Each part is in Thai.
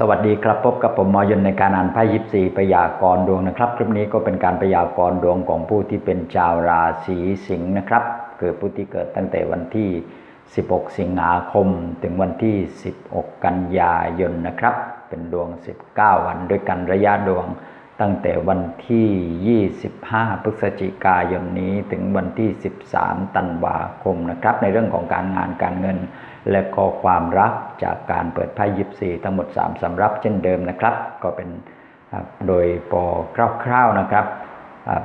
สวัสดีครับพบกับผมมอยนในการอ่านไพ่ยิปซีพยากรณ์ดวงนะครับคลิปนี้ก็เป็นการพยากรณ์ดวงของผู้ที่เป็นชาวราศีสิงห์นะครับเกิดผู้ที่เกิดตั้งแต่วันที่ 16 สิงหาคม ถึงวันที่ 16 กันยายนนะครับ เป็นดวง 19 วันด้วยกันระยะดวง ตั้งแต่วันที่ 25 พฤศจิกายนนี้ถึงวันที่ 13 ธันวาคมนะครับ ในเรื่องของการงานการเงิน และก็ความรักจากการเปิดไพ่ยิปซีทั้งหมด 3 สำรับเช่นเดิมนะครับ ก็เป็นโดยปอคร่าวๆนะครับ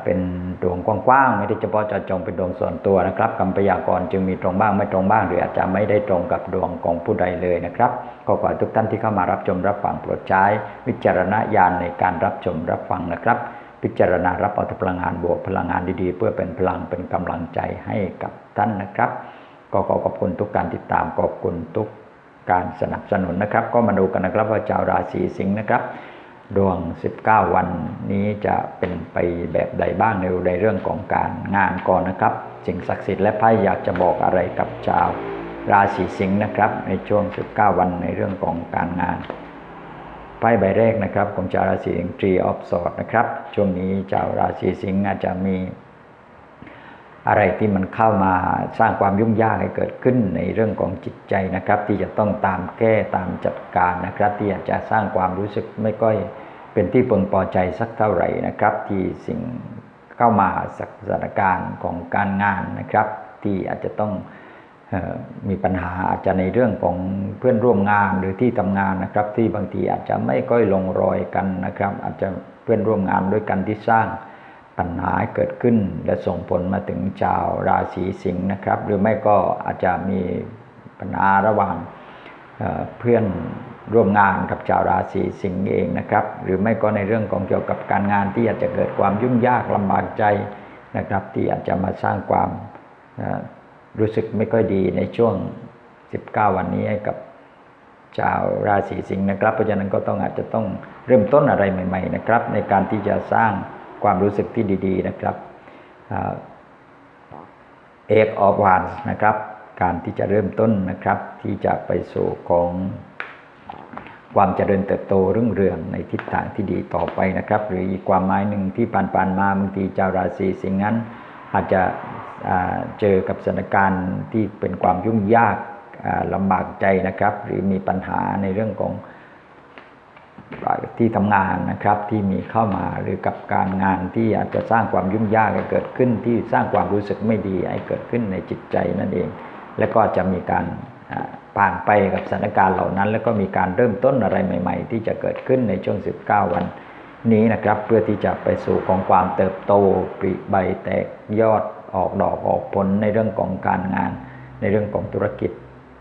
เป็นดวงกว้างๆ ไม่ได้เฉพาะเจาะจงเป็นดวงส่วนตัวนะครับคำพยากรณ์จึงมีตรงบ้างไม่ตรงบ้าง หรืออาจจะไม่ได้ตรงกับดวงของผู้ใดเลยนะครับก็ขอทุกท่านที่เข้ามารับชมรับฟังโปรดใช้ วิจารณญาณในการรับชมรับฟังนะครับ พิจารณารับเอาพลังงานบวกพลังงานดีๆ เพื่อเป็นพลังเป็นกำลังใจให้กับท่านนะครับ ก็ขอขอบคุณทุกการติดตามขอบคุณทุกการสนับสนุนนะครับ ก็มาดูกันนะครับว่าชาวราศีสิงห์นะครับ ดวง 19 วันนี้จะเป็นไปแบบใดบ้างในในเรื่องของการงานก่อนนะครับสิ่งศักดิ์สิทธิ์และไพ่อยากจะบอกอะไรกับชาวราศีสิงห์นะครับ ในช่วง 19 วันในเรื่องของการงานไพ่ใบแรกนะครับของชาวราศีสิงห์ Tree of Swords นะครับช่วงนี้ชาวราศีสิงห์อาจจะมี อะไรที่มันเข้ามาสร้างความยุ่งยากให้เกิดขึ้นในเรื่องของจิตใจนะครับ ที่จะต้องตามแก้ตามจัดการนะครับ ที่อาจจะสร้างความรู้สึกไม่ค่อยเป็นที่พึงพอใจสักเท่าไหร่นะครับ ที่สิ่งเข้ามาสถานการณ์ของการงานนะครับ ที่อาจจะต้องออมีปัญหาอาจจะในเรื่องของเพื่อนร่วมงานหรือที่ทำงานนะครับ ที่บางทีอาจจะไม่ค่อยลงรอยกันนะครับ อาจจะเพื่อนร่วมงานด้วยกันที่สร้าง ปัญหาเกิดขึ้น และส่งผลมาถึงชาวราศีสิงห์นะครับ หรือไม่ก็อาจจะมีปัญหาระหว่างเเพื่อนร่วมงานกับชาวราศีสิงห์เองนะครับ หรือไม่ก็ในเรื่องของเกี่ยวกับการงานที่อาจจะเกิดความยุ่งยากลำบากใจนะครับ ที่อาจจะมาสร้างความรู้สึกไม่ค่อยดีในช่วง 19 วันนี้ให้กับชาวราศีสิงห์นะครับ เพราะฉะนั้นก็ต้องอาจจะต้องเริ่มต้นอะไรใหม่ ๆ นะครับ ในการที่จะสร้าง ความรู้สึกที่ดี ๆ นะครับเอกออฟวานนะครับ การที่จะเริ่มต้นนะครับ ที่จะไปสู่ของความเจริญเติบโตรุ่งเรืองในทิศทางที่ดีต่อไปนะครับ หรืออีกความหมายหนึ่งที่ผ่านๆมาบางทีชาวราศีสิงห์นั้น อาจจะเจอกับสถานการณ์ที่เป็นความยุ่งยากอ่าลำบากใจนะครับ หรือมีปัญหาในเรื่องของ ที่ทำงานนะครับที่มีเข้ามาหรือกับการงานที่อาจจะสร้างความยุ่งยากให้เกิดขึ้นที่สร้างความรู้สึกไม่ดีให้เกิดขึ้นในจิตใจนั่นเอง และก็จะมีการผ่านไปกับสถานการณ์เหล่านั้น แล้วก็มีการเริ่มต้นอะไรใหม่ ๆ ที่จะเกิดขึ้นในช่วง 19 วันนี้นะครับ เพื่อที่จะไปสู่ของความเติบโตปริใบแตกยอดออกดอกออกผลในเรื่องของการงาน ในเรื่องของธุรกิจ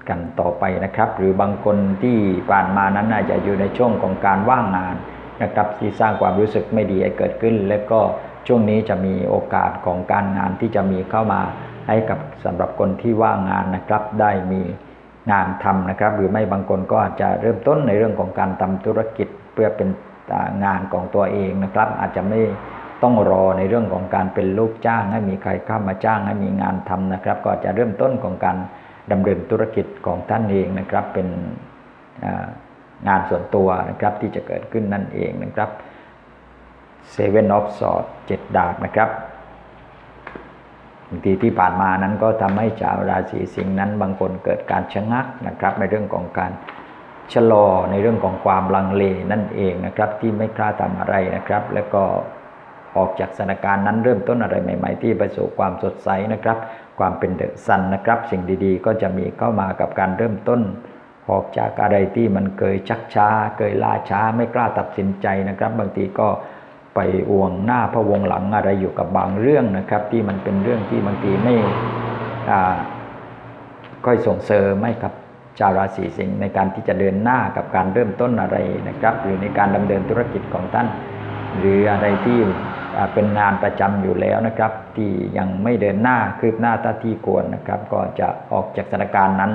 กันต่อไปนะครับ หรือบางคนที่ผ่านมานั้นอาจจะอยู่ในช่วงของการว่างงานนะครับที่สร้างความรู้สึกไม่ดีให้เกิดขึ้น และก็ช่วงนี้จะมีโอกาสของการงานที่จะมีเข้ามาให้กับสำหรับคนที่ว่างงานนะครับ ได้มีงานทำนะครับ หรือไม่บางคนก็อาจจะเริ่มต้นในเรื่องของการทำธุรกิจเพื่อเป็นงานของตัวเองนะครับ อาจจะไม่ต้องรอในเรื่องของการเป็นลูกจ้างให้มีใครเข้ามาจ้างให้มีงานทำนะครับ ก็อาจจะเริ่มต้นของการ ดำเนินธุรกิจของท่านเองนะครับเป็นงานส่วนตัวนะครับที่จะเกิดขึ้นนั่นเองนะครับ Seven of Swords เจ็ดดาบนะครับบางทีที่ผ่านมานั้นก็ทำให้ชาวราศีสิงห์นั้น บางคนเกิดการชะงักนะครับในเรื่องของการชะลอในเรื่องของความลังเลนั่นเองนะครับที่ไม่กล้าทำอะไรนะครับ แล้วก็ออกจากสถานการณ์นั้นเริ่มต้นอะไรใหม่ ๆ ที่ไปสู่ความสดใสนะครับ ความเป็นเดอะซันนะครับ สิ่งดีๆ ก็จะมีเข้ามากับการเริ่มต้น ออกจากอะไรที่มันเคยชักช้า เคยล่าช้าไม่กล้าตัดสินใจนะครับ บางทีก็ไปอวงหน้าพะวงหลังอะไรอยู่กับบางเรื่องนะครับ ที่มันเป็นเรื่องที่บางทีไม่ค่อยส่งเสริมให้กับชาวราศีสิงห์ในการที่จะเดินหน้ากับการเริ่มต้นอะไรนะครับ หรือในการดำเนินธุรกิจของท่าน หรืออะไรที่ เป็นงานประจำอยู่แล้วนะครับ ที่ยังไม่เดินหน้าคืบหน้าท่าที่ควรนะครับ ก็จะออกจากสถานการณ์นั้น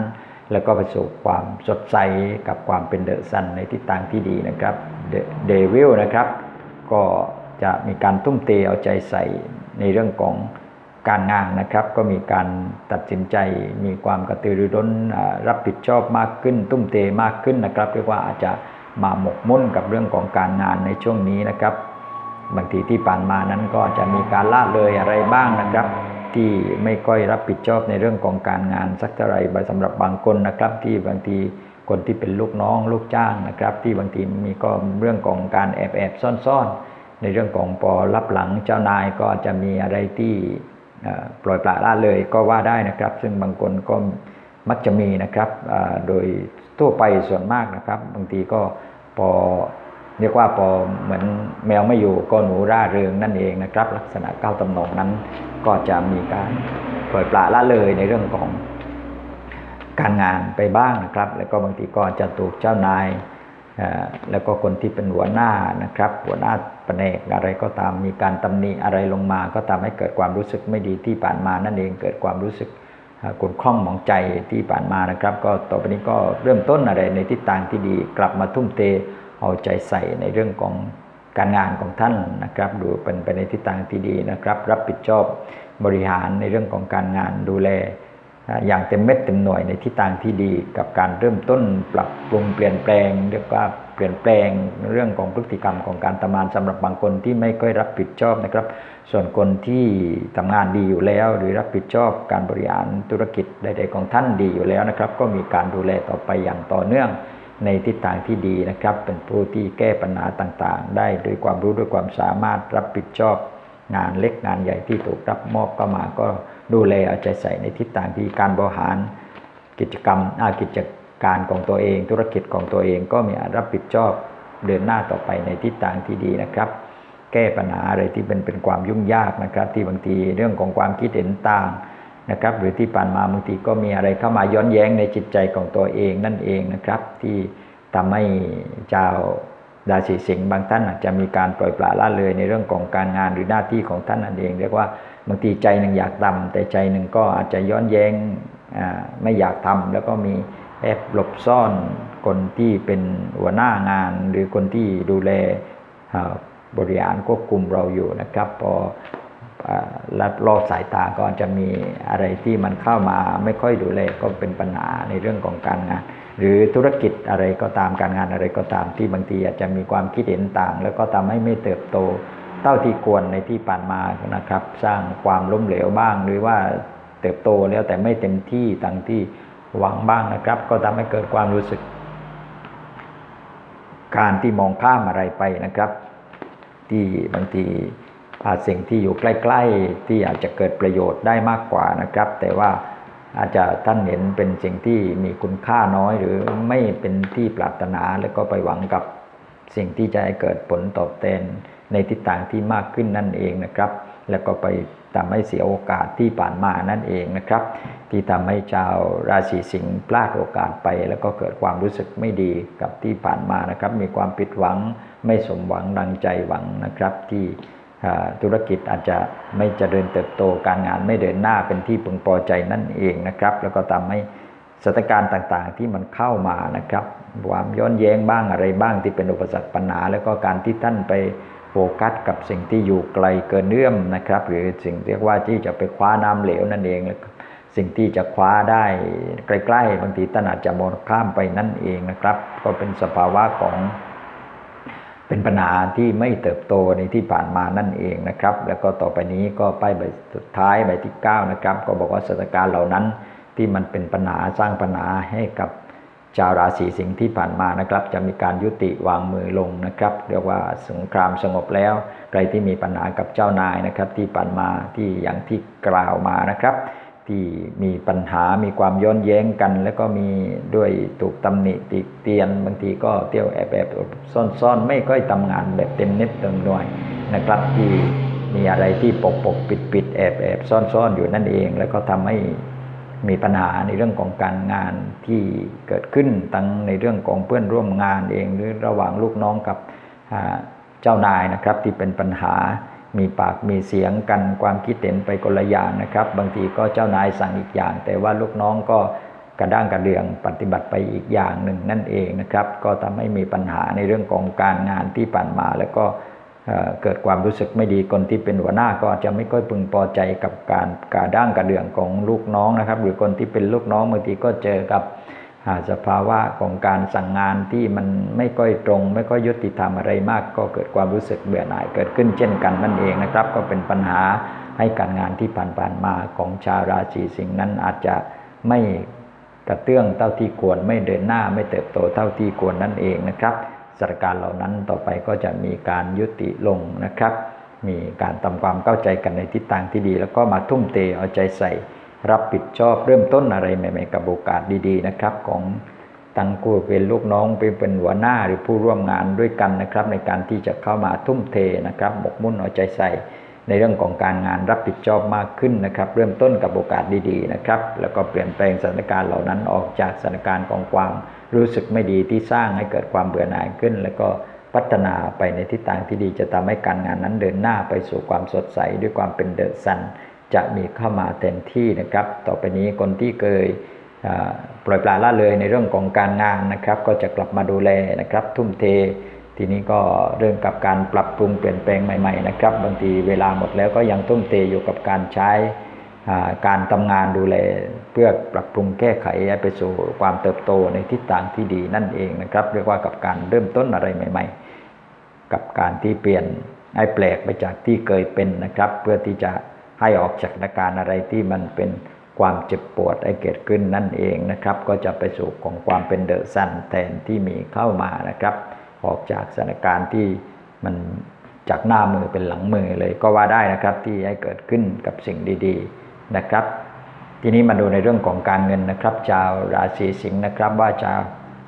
แล้วก็ไปสู่ความสดใสกับความเป็นเดอะซันในทิศทางที่ดีนะครับเดวิลนะครับ ก็จะมีการทุ่มเทเอาใจใส่ในเรื่องของการงานนะครับ ก็มีการตัดสินใจมีความกระตือรือร้นรับผิดชอบมากขึ้นตุ้มเตมากขึ้นนะครับเรียกว่าอาจจะมาหมกมุ่นกับเรื่องของการงานในช่วงนี้นะครับ บางทีที่ผ่านมานั้นก็จะมีการละเลยอะไรบ้างนะครับ ที่ไม่ค่อยรับผิดชอบในเรื่องของการงานสักเท่าไหร่สำหรับบางคนนะครับ ที่บางทีคนที่เป็นลูกน้องลูกจ้างนะครับ ที่บางทีมีก็เรื่องของการแอบแอบซ่อนซ่อนในเรื่องของพอรับหลังเจ้านายก็จะมีอะไรที่ปล่อยปละละเลยก็ว่าได้นะครับ ซึ่งบางคนก็มักจะมีนะครับโดยทั่วไปส่วนมากนะครับ บางทีก็พอ เรียกว่าพอเหมือนแมวไม่อยู่ก็หนูร่าเริงนั่นเองนะครับ ลักษณะก้าวตำนองนั้นก็จะมีการปล่อยปละละเลยในเรื่องของการงานไปบ้างนะครับ แล้วก็บางทีก็จะถูกเจ้านายแล้วก็คนที่เป็นหัวหน้านะครับ หัวหน้าแผนกอะไรก็ตามมีการตำหนิอะไรลงมา ก็ทำให้เกิดความรู้สึกไม่ดีที่ผ่านมานั่นเองเกิดความรู้สึกกุนคล้องหมองใจที่ผ่านมานะครับ ก็ต่อไปนี้ก็เริ่มต้นอะไรในทิศทางที่ดีกลับมาทุ่มเท เอาใจใส่ในเรื่องของการงานของท่านนะครับ ดูเป็นไปในทิศทางที่ดีนะครับ รับผิดชอบบริหารในเรื่องของการงานดูแล อย่างเต็มเม็ดเต็มหน่วยในทิศทางที่ดีกับการเริ่มต้นปรับปรุงเปลี่ยนแปลงเรียกว่าเปลี่ยนแปลงเรื่องของพฤติกรรมของการทำงานสำหรับบางคนที่ไม่ค่อยรับผิดชอบนะครับ ส่วนคนที่ทำงานดีอยู่แล้ว หรือรับผิดชอบการบริหารธุรกิจใดๆของท่านดีอยู่แล้วนะครับ ก็มีการดูแลต่อไปอย่างต่อเนื่อง ในทิศทางที่ดีนะครับ เป็นผู้ที่แก้ปัญหาต่างๆ ได้ด้วยความรู้ด้วยความสามารถรับผิดชอบงานเล็กงานใหญ่ที่ถูกรับมอบเข้ามาก็ดูแลเอาใจใส่ในทิศทางที่การบริหารกิจกรรมอากิจการของตัวเอง ธุรกิจของตัวเองก็มีรับผิดชอบเดินหน้าต่อไปในทิศทางที่ดีนะครับ แก้ปัญหาอะไรที่เป็นเป็นความยุ่งยากนะครับ ที่บางทีเรื่องของความคิดเห็นต่าง นะครับ หรือที่ผ่านมาบางทีก็มีอะไรเข้ามาย้อนแย้งในจิตใจของตัวเองนั่นเองนะครับ ที่ทำให้เจ้าราศีสิงห์บางท่านอาจจะมีการปล่อยปละละเลยในเรื่องของการงานหรือหน้าที่ของท่านนั่นเอง เรียกว่าบางทีใจหนึ่งอยากทำแต่ใจหนึ่งก็อาจจะย้อนแย้งไม่อยากทำแล้วก็มีแอบหลบซ่อนคนที่เป็นหัวหน้างาน หรือคนที่ดูแลบริหารควบคุมเราอยู่นะครับ พอ ลัดลอบสายตาก็จะมีอะไรที่มันเข้ามาไม่ค่อยดูแลก็เป็นปัญหาในเรื่องของการงาน หรือธุรกิจอะไรก็ตามการงานอะไรก็ตามที่บางทีอาจจะมีความคิดเห็นต่าง แล้วก็ทำให้ไม่เติบโตเท่าที่ควรในที่ผ่านมานะครับ สร้างความล้มเหลวบ้าง หรือว่าเติบโตแล้วแต่ไม่เต็มที่ต่างที่หวังบ้างนะครับ ก็ทำให้เกิดความรู้สึก การที่มองข้ามอะไรไปนะครับ ที่บางที สิ่งที่อยู่ใกล้ๆ ที่อาจจะเกิดประโยชน์ได้มากกว่านะครับ แต่ว่าอาจจะท่านเห็นเป็นสิ่งที่มีคุณค่าน้อย หรือไม่เป็นที่ปรารถนาแล้วก็ไปหวังกับสิ่งที่จะให้เกิดผลตอบแทนในทิศทางที่มากขึ้นนั่นเองนะครับ แล้วก็ไปทำให้เสียโอกาสที่ผ่านมานั่นเองนะครับ ที่ทำให้ชาวราศีสิงห์พลาดโอกาสไป แล้วก็เกิดความรู้สึกไม่ดีกับที่ผ่านมานะครับ มีความผิดหวังไม่สมหวังดังใจหวังนะครับที่ ธุรกิจอาจจะไม่เจริญเติบโตการงานไม่เดินหน้าเป็นที่พึงพอใจนั่นเองนะครับ แล้วก็ทำให้สถานการณ์ต่างๆ ที่มันเข้ามานะครับความย้อนแย้งบ้างอะไรบ้างที่เป็นอุปสรรคปัญหา แล้วก็การที่ท่านไปโฟกัสกับสิ่งที่อยู่ไกลเกินเอื้อมนะครับ หรือสิ่งเรียกว่าที่จะไปคว้าน้ำเหลวนั่นเองแล้วสิ่งที่จะคว้าได้ใกล้ๆบางทีท่านอาจจะมองข้ามไปนั่นเองนะครับ ก็เป็นสภาวะของ เป็นปัญหาที่ไม่เติบโตในที่ผ่านมานั่นเองนะครับ แล้วก็ต่อไปนี้ก็ไปใบสุดท้ายใบที่ 9 นะครับ ก็บอกว่าสถานการณ์เหล่านั้นที่มันเป็นปัญหาสร้างปัญหาให้กับชาวราศีสิงห์ที่ผ่านมานะครับ จะมีการยุติวางมือลงนะครับ เรียกว่าสงครามสงบแล้ว ใครที่มีปัญหากับเจ้านายนะครับ ที่ผ่านมาที่อย่างที่กล่าวมานะครับ ที่มีปัญหามีความย้อนแย้งกัน แล้วก็มีด้วยถูกตำหนิติเตียน บางทีก็เที่ยวแอบแอบซ่อนๆ ไม่ค่อยทำงานแบบเต็มเน็ตเต็มหน่วยนะครับที่มีอะไรที่ปกปกปิดปิดแอบแอบซ่อนๆอยู่นั่นเอง แล้วก็ทำให้มีปัญหาในเรื่องของการงานที่เกิดขึ้นตั้งในเรื่องของเพื่อนร่วมงานเองหรือระหว่างลูกน้องกับเจ้านายนะครับที่เป็นปัญหา มีปากมีเสียงกันความคิดเห็นไปคนละอย่างนะครับ บางทีก็เจ้านายสั่งอีกอย่าง แต่ว่าลูกน้องก็กระด้างกระเดืองปฏิบัติไปอีกอย่างหนึ่งนั่นเองนะครับ ก็ทำให้มีปัญหาในเรื่องของการงานที่ผ่านมา แล้วก็เกิดความรู้สึกไม่ดีคนที่เป็นหัวหน้าก็จะไม่ค่อยพึงพอใจกับการกาด้างกระเดืองของลูกน้องนะครับ หรือคนที่เป็นลูกน้องบางทีก็เจอกับ สภาวะของการสั่งงานที่มันไม่ค่อยตรง ไม่ค่อยยุติธรรมอะไรมาก ก็เกิดความรู้สึกเบื่อหน่ายเกิดขึ้นเช่นกันนั่นเองนะครับ ก็เป็นปัญหาให้การงานที่ผ่านๆมาของชาวราศีสิงห์นั้นอาจจะไม่กระเตื้องเท่าที่ควรไม่เดินหน้าไม่เติบโตเท่าที่ควรนั่นเองนะครับสถานการณ์เหล่านั้นต่อไปก็จะมีการยุติลงนะครับ มีการทำความเข้าใจกันในทิศทางที่ดี แล้วก็มาทุ่มเทเอาใจใส่ รับผิดชอบเริ่มต้นอะไรใหม่ๆกับโอกาสดีๆนะครับ ของตั้งกู้เป็นลูกน้องเป็นเป็นหัวหน้าหรือผู้ร่วมงานด้วยกันนะครับ ในการที่จะเข้ามาทุ่มเทนะครับหมกมุ่นเอาใจใส่ในเรื่องของการงานรับผิดชอบมากขึ้นนะครับ เริ่มต้นกับโอกาสดีๆนะครับ แล้วก็เปลี่ยนแปลงสถานการณ์เหล่านั้นออกจากสถานการณ์ของความรู้สึกไม่ดีที่สร้างให้เกิดความเบื่อหน่ายขึ้น แล้วก็พัฒนาไปในทิศทางที่ดีจะทำให้การงานนั้นเดินหน้าไปสู่ความสดใสด้วยความเป็นเดอะซัน จะมีเข้ามาเต็มที่นะครับ ต่อไปนี้คนที่เคยปล่อยปละละเลยในเรื่องของการงานนะครับ ก็จะกลับมาดูแลนะครับ ทุ่มเท ทีนี้ก็เรื่องกับการปรับปรุงเปลี่ยนแปลงใหม่ๆนะครับ บางทีเวลาหมดแล้วก็ยังทุ่มเทอยู่กับการใช้การทำงานดูแลเพื่อปรับปรุงแก้ไขไปสู่ความเติบโตในทิศทางที่ดีนั่นเองนะครับ เรียกว่ากับการเริ่มต้นอะไรใหม่ ๆ กับการที่เปลี่ยนให้แปลกไปจากที่เคยเป็นนะครับ เพื่อที่จะ ให้ออกจากสถาการอะไรที่มันเป็นความเจ็บปวดให้เกิดขึ้นนั่นเองนะครับ ก็จะไปสู่ของความเป็นเดอะซันแทนที่มีเข้ามานะครับ ออกจากสถานการณ์ที่มันจากหน้ามือเป็นหลังมือเลยก็ว่าได้นะครับที่ให้เกิดขึ้นกับสิ่งดี ๆนะครับ ทีนี้มาดูในเรื่องของการเงินนะครับ ชาวราศีสิงห์นะครับ ว่าชาว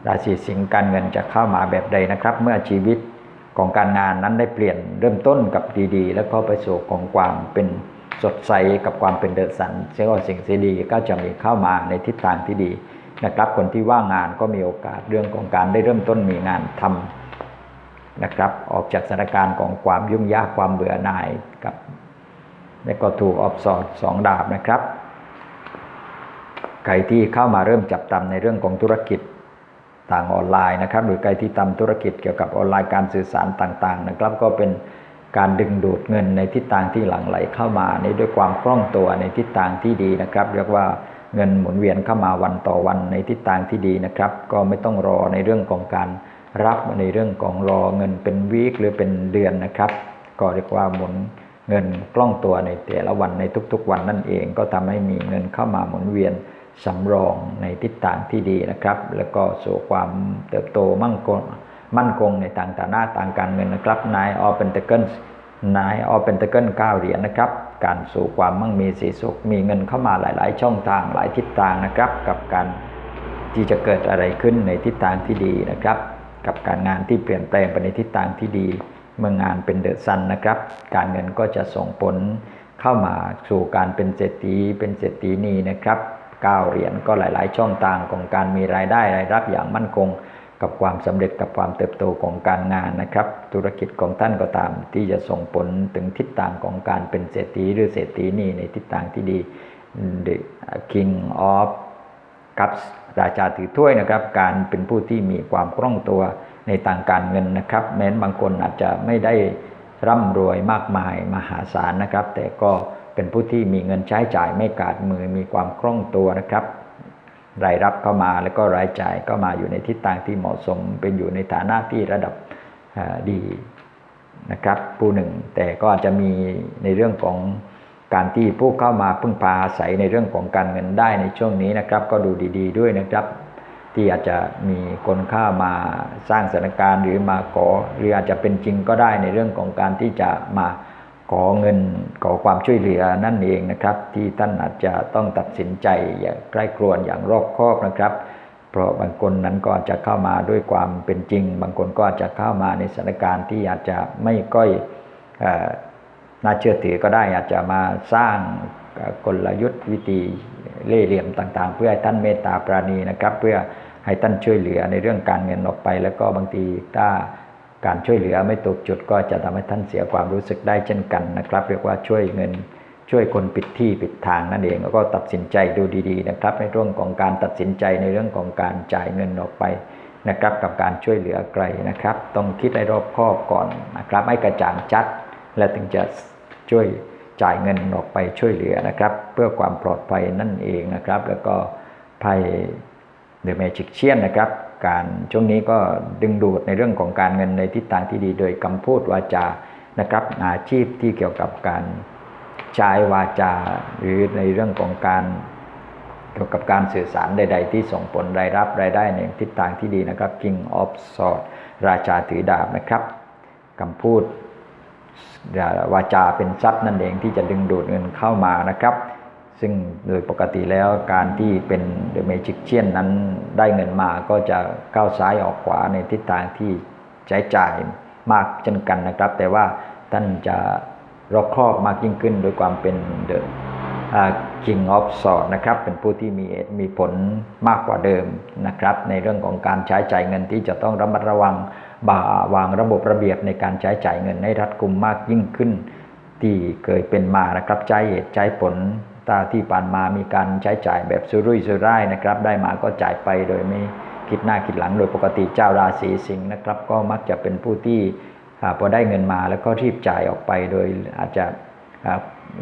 ราศีสิงห์การเงินจะเข้ามาแบบใดนะครับ เมื่อชีวิตของการงานนั้นได้เปลี่ยนเริ่มต้นกับดีๆ แล้วก็ไปสู่ของความเป็น สดใสกับความเป็นเดอะสันเชื่อว่าสิ่งที่ดีก็จะมีเข้ามาในทิศทางที่ดีนะครับ คนที่ว่างงานก็มีโอกาสเรื่องของการได้เริ่มต้นมีงานทำนะครับ ออกจากสถานการณ์ของความยุ่งยากความเบื่อหน่ายกับ และก็ถูกออบสอดสองดาบนะครับใครที่เข้ามาเริ่มจับตำในเรื่องของธุรกิจต่างออนไลน์นะครับ หรือใครที่ทำธุรกิจเกี่ยวกับออนไลน์การสื่อสารต่าง ๆ นะครับ ก็เป็น การดึงดูดเงินในทิศทางที่หลั่งไหลเข้ามาในด้วยความคล่องตัวในทิศทางที่ดีนะครับ เรียกว่าเงินหมุนเวียนเข้ามาวันต่อวันในทิศทางที่ดีนะครับ ก็ไม่ต้องรอในเรื่องของการรับในเรื่องของรอเงินเป็นวีคหรือเป็นเดือนนะครับ ก็เรียกว่าหมุนเงินคล่องตัวในแต่ละวันในทุกๆ วันนั่นเอง ก็ทำให้มีเงินเข้ามาหมุนเวียนสำรองในทิศทางที่ดีนะครับ แล้วก็สู่ความเติบโตมั่งคง มั่นคงในต่างฐานะต่างการเงินนะครับนายออเป็นตเกิลนายออเป็นตเกิลเก้าเหรียญนะครับ การสู่ความมั่งมีสีสุข มีเงินเข้ามาหลาย ๆ ช่องทางหลายทิศทางนะครับ กับการที่จะเกิดอะไรขึ้นในทิศทางที่ดีนะครับ กับการงานที่เปลี่ยนแปลงไปในทิศทางที่ดี เมื่องานเป็นเดอะซันนะครับ การเงินก็จะส่งผลเข้ามาสู่การเป็นเศรษฐีเป็นเศรษฐีนีนะครับ9เหรียญก็หลาย ๆ ช่องทางของการมีรายได้รายรับอย่างมั่นคง กับความสำเร็จกับความเติบโตของการงานนะครับ ธุรกิจของท่านก็ตาม ที่จะส่งผลถึงทิศทางของการเป็นเศรษฐีหรือเศรษฐีนี่ในทิศทางที่ดี The King of Cups ราชาถือถ้วยนะครับ การเป็นผู้ที่มีความคล่องตัวในทางการเงินนะครับ แม้นบางคนอาจจะไม่ได้ร่ำรวยมากมายมหาศาลนะครับ แต่ก็เป็นผู้ที่มีเงินใช้จ่ายไม่กาดมือมีความคล่องตัวนะครับ รายรับเข้ามาแล้วก็รายจ่ายก็มาอยู่ในทิศทางที่เหมาะสม เป็นอยู่ในฐานะที่ระดับดีนะครับผู้หนึ่ง แต่ก็อาจจะมีในเรื่องของการที่ผู้เข้ามาพึ่งพาอาศัยในเรื่องของการเงินได้ในช่วงนี้นะครับ ก็ดูดี ๆด้วยนะครับ ที่อาจจะมีคนเข้ามาสร้างสถานการณ์หรือมาขอหรืออาจจะเป็นจริงก็ได้ในเรื่องของการที่จะมา ขอเงินขอความช่วยเหลือนั่นเองนะครับ ที่ท่านอาจจะต้องตัดสินใจอย่างใกล้ครวนอย่างรอบคอบนะครับ เพราะบางคนนั้นก็อาจจะเข้ามาด้วยความเป็นจริง บางคนก็อาจจะเข้ามาในสถานการณ์ที่อาจจะไม่ก้อยน่าเชื่อถือก็ได้อาจจะมาสร้างกลยุทธ์วิธีเล่ห์เหลี่ยมต่างๆ เพื่อให้ท่านเมตตาปราณีนะครับ เพื่อให้ท่านช่วยเหลือในเรื่องการเงินออกไป แล้วก็บางทีถ้า การช่วยเหลือไม่ตกจุดก็จะทำให้ท่านเสียความรู้สึกได้เช่นกันนะครับ เรียกว่าช่วยเงินช่วยคนปิดที่ปิดทางนั่นเองแล้วก็ตัดสินใจดูดีๆนะครับ ในเรื่องของการตัดสินใจในเรื่องของการจ่ายเงินออกไปนะครับ กับการช่วยเหลือใครนะครับ ต้องคิดให้รอบคอบก่อนนะครับ ให้กระจ่างชัด และถึงจะช่วยจ่ายเงินออกไปช่วยเหลือนะครับ เพื่อความปลอดภัยนั่นเองนะครับ แล้วก็ภัย The Magician นะครับ การช่วงนี้ก็ดึงดูดในเรื่องของการเงินในทิศทางที่ดีโดยคำพูดวาจานะครับ อาชีพที่เกี่ยวกับการใช้วาจา หรือในเรื่องของการเกี่ยวกับการสื่อสารใด ๆ ที่ส่งผลรายรับรายได้ในทิศทางที่ดีนะครับ King of Swords ราชาถือดาบนะครับคำพูดวาจาเป็นทรัพย์นั่นเองที่จะดึงดูดเงินเข้ามานะครับ ซึ่งโดยปกติแล้วการที่เป็นเดอะเมจิกเชียนนั้นได้เงินมาก็จะก้าวซ้ายออกขวาในทิศทางที่ใช้จ่ายมากเช่นกันนะครับ แต่ว่าท่านจะรอบครอบมากยิ่งขึ้นโดยความเป็นเดอะ King of Swords นะครับ เป็นผู้ที่มีมีผลมากกว่าเดิมนะครับ ในเรื่องของการใช้จ่ายเงินที่จะต้องระมัดระวังบาวางระบบระเบียบในการใช้จ่ายเงินให้รัดกุมมากยิ่งขึ้น ที่เคยเป็นมานะครับใช้เหตุใช้ผล ตาที่ผ่านมามีการใช้จ่ายแบบสุรุ่ยสุร่ายนะครับ ได้มาก็จ่ายไปโดยไม่คิดหน้าคิดหลัง โดยปกติเจ้าราศีสิงห์นะครับ ก็มักจะเป็นผู้ที่พอได้เงินมาแล้วก็รีบจ่ายออกไปโดยอาจจะ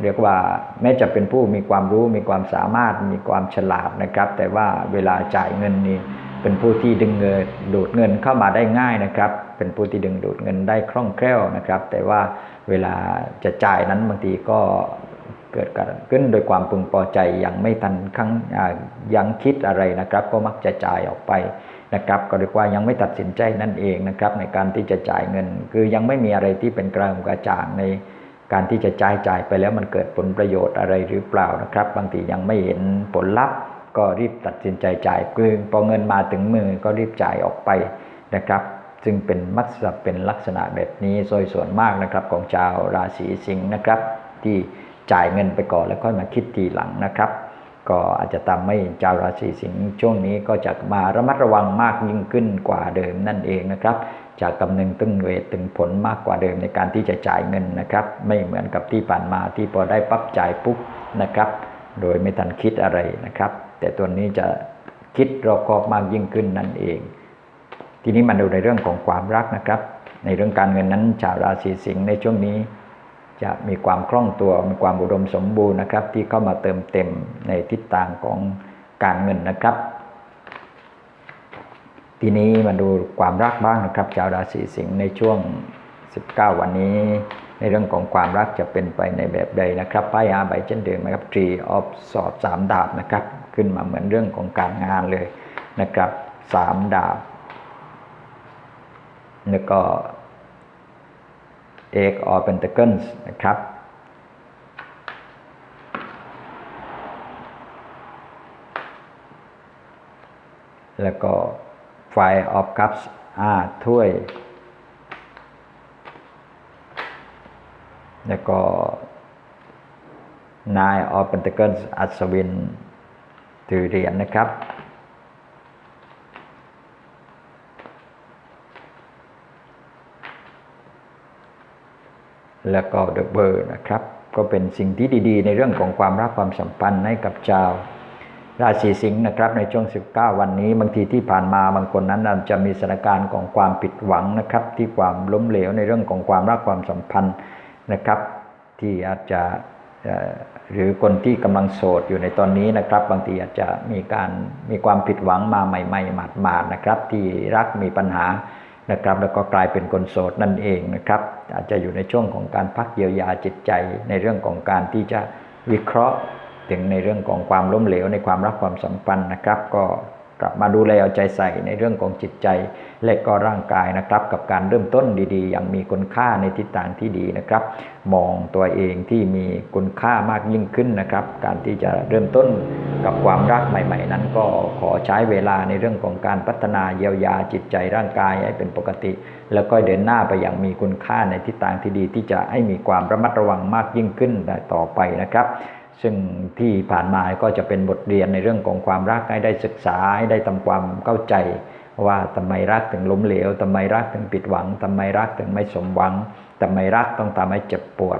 เรียกว่าแม้จะเป็นผู้มีความรู้มีความสามารถมีความฉลาดนะครับ แต่ว่าเวลาจ่ายเงินนี่เป็นผู้ที่ดึงเงินดูดเงินเข้ามาได้ง่ายนะครับ เป็นผู้ที่ดึงดูดเงินได้คล่องแคล่วนะครับ แต่ว่าเวลาจะจ่ายนั้นบางทีก็ เกิดขึ้นโดยความพึงพอใจยังไม่ทันครั้งยังคิดอะไรนะครับ ก็มักจะจ่ายออกไปนะครับ ก็เรียกว่ายังไม่ตัดสินใจนั่นเองนะครับ ในการที่จะจ่ายเงิน คือยังไม่มีอะไรที่เป็นกลางกระจ่างในการที่จะจ่ายจ่ายไปแล้วมันเกิดผลประโยชน์อะไรหรือเปล่านะครับ บางทียังไม่เห็นผลลัพธ์ก็รีบตัดสินใจจ่ายคือพอเงินมาถึงมือก็รีบจ่ายออกไปนะครับซึ่งเป็นมักจะเป็นลักษณะแบบนี้โดยส่วนมากนะครับของชาวราศีสิงห์นะครับ ที่ จ่ายเงินไปก่อนแล้วค่อยมาคิดทีหลังนะครับ ก็อาจจะทำให้ชาวราศีสิงห์ช่วงนี้ก็จะมาระมัดระวังมากยิ่งขึ้นกว่าเดิมนั่นเองนะครับจากกำนึงตึงเวทถึงผลมากกว่าเดิมในการที่จะจ่ายเงินนะครับ ไม่เหมือนกับที่ผ่านมาที่พอได้ปั๊บจ่ายปุ๊บนะครับ โดยไม่ทันคิดอะไรนะครับ แต่ตัวนี้จะคิดรอบคอบมากยิ่งขึ้นนั่นเอง ทีนี้มาดูในเรื่องของความรักนะครับ ในเรื่องการเงินนั้นชาวราศีสิงห์ในช่วงนี้ จะมีความคล่องตัวมีความอุดมสมบูรณ์นะครับ ที่เข้ามาเติมเต็มในทิศทางของการเงินนะครับ ทีนี้มาดูความรักบ้างนะครับ ชาวราศีสิงห์ในช่วง 19 วันนี้ ในเรื่องของความรักจะเป็นไปในแบบใดนะครับไพ่อาใบเช่นเดิมนะครับ Tree of Swords สามดาบนะครับ ขึ้นมาเหมือนเรื่องของการงานเลยนะครับสามดาบ แล้วก็ Eight of Pentacles นะครับ แล้วก็ Five of Cups ห้าถ้วย แล้วก็ Nine of Pentacles อัศวินถือเหรียญนะครับ แล้วก็ The Bird นะครับ ก็เป็นสิ่งที่ดีๆ ในเรื่องของความรักความสัมพันธ์ให้กับชาวราศีสิงห์นะครับในช่วง 19 วันนี้ บางทีที่ผ่านมาบางคนนั้นอาจะมีสถานการณ์ของความผิดหวังนะครับ ที่ความล้มเหลวในเรื่องของความรักความสัมพันธ์นะครับ ที่อาจจะหรือคนที่กำลังโสดอยู่ในตอนนี้นะครับ บางทีอาจจะมีการมีความผิดหวังมาใหม่ ๆ หมาดๆนะครับ ที่รักมีปัญหา นะครับแล้วก็กลายเป็นคนโสดนั่นเองนะครับ อาจจะอยู่ในช่วงของการพักเยียวยาจิตใจในเรื่องของการที่จะวิเคราะห์ ถึงในเรื่องของความล้มเหลวในความรักความสัมพันธ์นะครับ ก็ กลับมาดูแลเอาใจใส่ในเรื่องของจิตใจและก็ร่างกายนะครับ กับการเริ่มต้นดีๆ อย่างมีคุณค่าในทิศทางที่ดีนะครับ มองตัวเองที่มีคุณค่ามากยิ่งขึ้นนะครับ การที่จะเริ่มต้นกับความรักใหม่ ๆ นั้น ก็ขอใช้เวลาในเรื่องของการพัฒนาเยียวยาจิตใจร่างกายให้เป็นปกติ แล้วก็เดินหน้าไปอย่างมีคุณค่าในทิศทางที่ดีที่จะให้มีความระมัดระวังมากยิ่งขึ้นต่อไปนะครับ ซึ่งที่ผ่านมาก็จะเป็นบทเรียนในเรื่องของความรักให้ได้ศึกษาให้ได้ทำความเข้าใจ ว่าทำไมรักถึงล้มเหลวทำไมรักถึงผิดหวังทำไมรักถึงไม่สมหวังทำไมรักต้องทำให้เจ็บปวด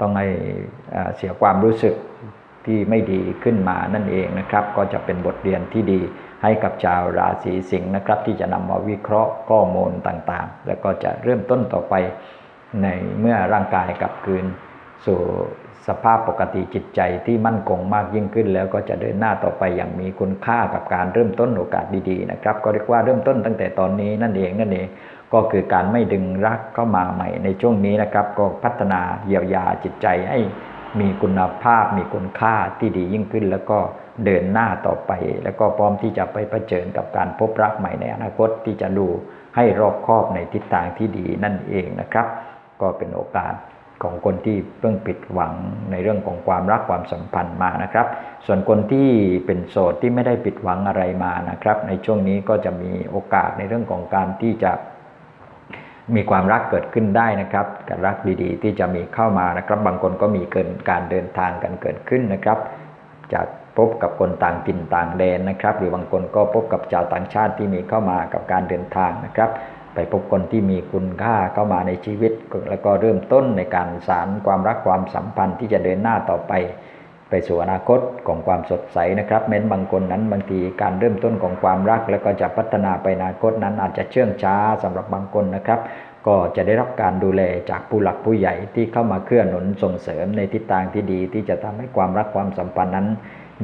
ต้องให้เสียความรู้สึกที่ไม่ดีขึ้นมานั่นเองนะครับ ก็จะเป็นบทเรียนที่ดีให้กับชาวราศีสิงห์นะครับ ที่จะนำมาวิเคราะห์ข้อมูลต่างๆ แล้วก็จะเริ่มต้นต่อไปในเมื่อร่างกายกลับคืนสู่ สภาพปกติจิตใจที่มั่นคงมากยิ่งขึ้น แล้วก็จะเดินหน้าต่อไปอย่างมีคุณค่ากับการเริ่มต้นโอกาสดีๆนะครับ ก็เรียกว่าเริ่มต้นตั้งแต่ตอนนี้นั่นเองนั่นเองก็คือการไม่ดึงรักเข้ามาใหม่ในช่วงนี้นะครับ ก็พัฒนาเยียวยาจิตใจให้มีคุณภาพมีคุณค่าที่ดียิ่งขึ้น แล้วก็เดินหน้าต่อไป แล้วก็พร้อมที่จะไปเผชิญกับการพบรักใหม่ในอนาคตที่จะดูให้รอบคอบในทิศทางที่ดีนั่นเองนะครับ ก็เป็นโอกาส ของคนที่เพิ่งผิดหวังในเรื่องของความรักความสัมพันธ์มานะครับ ส่วนคนที่เป็นโสดที่ไม่ได้ผิดหวังอะไรมานะครับ ในช่วงนี้ก็จะมีโอกาสในเรื่องของการที่จะมีความรักเกิดขึ้นได้นะครับการรักดีๆ ที่จะมีเข้ามานะครับ บางคนก็มีเกินการเดินทางกันเกิดขึ้นนะครับจากพบกับคนต่างถิ่นต่างแดนนะครับ หรือบางคนก็พบกับชาวต่างชาติที่มีเข้ามากับการเดินทางนะครับ ไปพบคนที่มีคุณค่าเข้ามาในชีวิต แล้วก็เริ่มต้นในการสารความรักความสัมพันธ์ที่จะเดินหน้าต่อไป ไปสู่อนาคตของความสดใสนะครับ แม้นบางคนนั้นบางทีการเริ่มต้นของความรัก แล้วก็จะพัฒนาไปอนาคตนั้นอาจจะเชื่องช้าสำหรับบางคนนะครับ ก็จะได้รับการดูแลจากผู้หลักผู้ใหญ่ที่เข้ามาเคลื่อนหนุนส่งเสริมในทิศทางที่ดี ที่จะทำให้ความรักความสัมพันธ์นั้น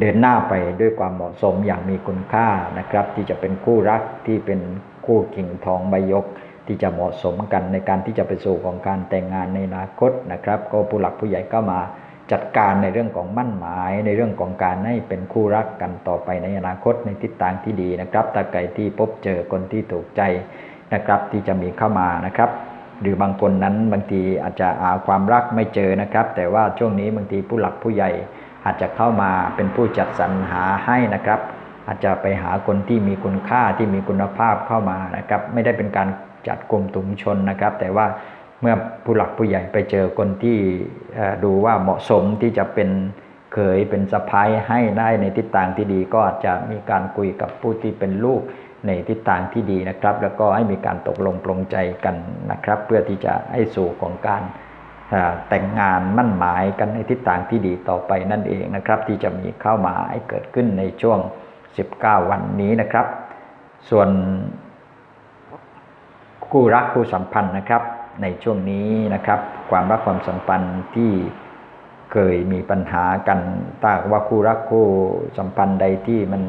เดินหน้าไปด้วยความเหมาะสมอย่างมีคุณค่านะครับ ที่จะเป็นคู่รักที่เป็น คู่กิ่งทองใบยกที่จะเหมาะสมกันในการที่จะไปสู่ของการแต่งงานในอนาคตนะครับ ก็ผู้หลักผู้ใหญ่ก็มาจัดการในเรื่องของมั่นหมาย ในเรื่องของการให้เป็นคู่รักกันต่อไปในอนาคตในทิศทางที่ดีนะครับถ้าใครที่พบเจอคนที่ถูกใจนะครับที่จะมีเข้ามานะครับ หรือบางคนนั้นบางทีอาจจะหาความรักไม่เจอนะครับ แต่ว่าช่วงนี้บางทีผู้หลักผู้ใหญ่อาจจะเข้ามาเป็นผู้จัดสรรหาให้นะครับ อาจจะไปหาคนที่มีคุณค่าที่มีคุณภาพเข้ามานะครับ ไม่ได้เป็นการจัดกลุ่มถุงชนนะครับ แต่ว่าเมื่อผู้หลักผู้ใหญ่ไปเจอคนที่ดูว่าเหมาะสมที่จะเป็นเคยเป็นสะพ้ายให้ได้ในทิศทางที่ดี ก็อาจจะมีการคุยกับผู้ที่เป็นลูกในทิศทางที่ดีนะครับ แล้วก็ให้มีการตกลงปลงใจกันนะครับ เพื่อที่จะให้สู่ของการแต่งงานมั่นหมายกันในทิศทางที่ดีต่อไปนั่นเองนะครับ ที่จะมีเข้ามาให้เกิดขึ้นในช่วง 19 วันนี้นะครับ ส่วนคู่รักคู่สัมพันธ์นะครับ ในช่วงนี้นะครับ ความรักความสัมพันธ์ที่เคยมีปัญหากันถ้าว่าคู่รักคู่สัมพันธ์ใดที่มัน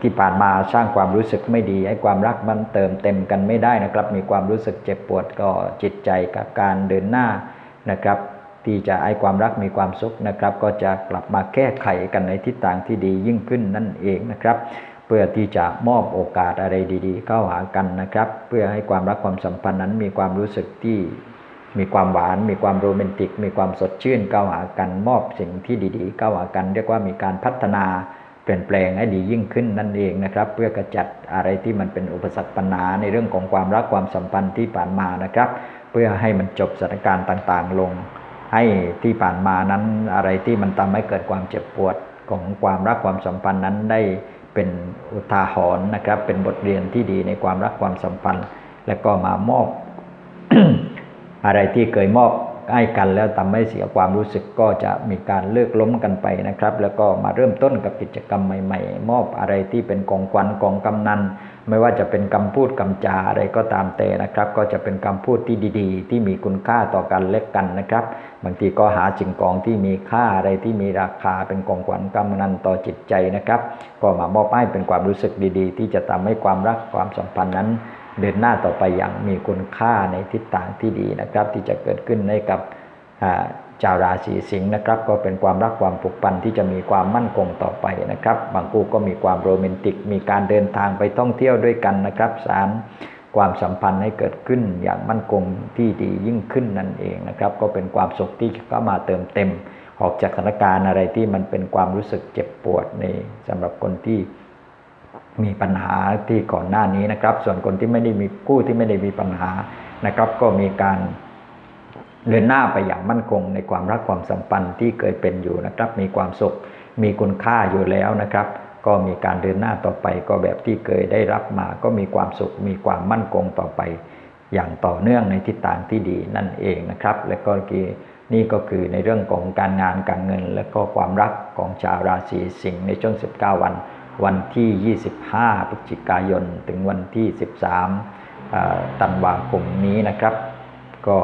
ที่ผ่านมาสร้างความรู้สึกไม่ดีให้ความรักมันเติมเต็มกันไม่ได้นะครับ มีความรู้สึกเจ็บปวดก็จิตใจกับการเดินหน้านะครับ ที่จะให้ความรักมีความสุขนะครับ ก็จะกลับมาแก้ไขกันในทิศทางที่ดียิ่งขึ้นนั่นเองนะครับ เพื่อที่จะมอบโอกาสอะไรดี ๆ เข้าหากันนะครับ เพื่อให้ความรักความสัมพันธ์นั้นมีความรู้สึกที่มีความหวาน มีความโรแมนติก มีความสดชื่นเข้าหากันมอบสิ่งที่ดีๆเข้าหากัน เรียกว่ามีการพัฒนาเปลี่ยนแปลงให้ดียิ่งขึ้นนั่นเองนะครับ เพื่อกระจัดอะไรที่มันเป็นอุปสรรคปัญหาในเรื่องของความรักความสัมพันธ์ที่ผ่านมานะครับ เพื่อให้มันจบสถานการณ์ต่างๆ ลง ให้ที่ผ่านมานั้นอะไรที่มันทำให้เกิดความเจ็บปวดของความรักความสัมพันธ์นั้นได้เป็นอุทาหรณ์นะครับ เป็นบทเรียนที่ดีในความรักความสัมพันธ์ และก็มามอบ อะไรที่เคยมอบ ให้กันแล้วทำให้เสียความรู้สึกก็จะมีการเลิกล้มกันไปนะครับ แล้วก็มาเริ่มต้นกับกิจกรรมใหม่ ๆ มอบอะไรที่เป็นกองขวัญกองกำนัน ไม่ว่าจะเป็นคำพูดคำจาอะไรก็ตามแต่นะครับ ก็จะเป็นคำพูดที่ดีๆ ที่มีคุณค่าต่อกันเล็กกันนะครับ บางทีก็หาสิ่งของที่มีค่าอะไรที่มีราคาเป็นกองขวัญกำนันต่อจิตใจนะครับ ก็มามอบให้เป็นความรู้สึกดี ๆ ที่จะทำให้ความรักความสัมพันธ์นั้น เดินหน้าต่อไปอย่างมีคุณค่าในทิศทางที่ดีนะครับ ที่จะเกิดขึ้นในกับชาวราศีสิงห์นะครับ ก็เป็นความรักความผูกพันที่จะมีความมั่นคงต่อไปนะครับ บางคู่ก็มีความโรแมนติก มีการเดินทางไปท่องเที่ยวด้วยกันนะครับสารความสัมพันธ์ให้เกิดขึ้นอย่างมั่นคงที่ดียิ่งขึ้นนั่นเองนะครับ ก็เป็นความสุขที่ก็มาเติมเต็ม ออกจากสถานการณ์อะไรที่มันเป็นความรู้สึกเจ็บปวดในสำหรับคนที่ มีปัญหาที่ก่อนหน้านี้นะครับ ส่วนคนที่ไม่ได้มีคู่ที่ไม่ได้มีปัญหานะครับ ก็มีการเดินหน้าไปอย่างมั่นคงในความรักความสัมพันธ์ที่เคยเป็นอยู่นะครับ มีความสุขมีคุณค่าอยู่แล้วนะครับ ก็มีการเดินหน้าต่อไป ก็แบบที่เคยได้รับมา ก็มีความสุขมีความมั่นคงต่อไป อย่างต่อเนื่องในทิศทางที่ดีนั่นเองนะครับ และก็นี่ก็คือในเรื่องของการงานการเงิน และก็ความรักของชาวราศีสิงห์ในช่วง 19 วัน วันที่ 25พฤศจิกายน ถึงวันที่ 13ธันวาคมนี้นะครับ ก็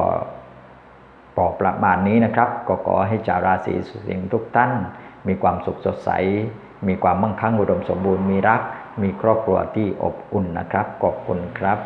ปอประมาณนี้นะครับ ก็ขอให้ชาวราศีสิงห์ทุกท่าน มีความสุขสดใส มีความมั่งคั่งอุดมสมบูรณ์มีรัก มีครอบครัวที่อบอุ่นนะครับขอบคุณครับ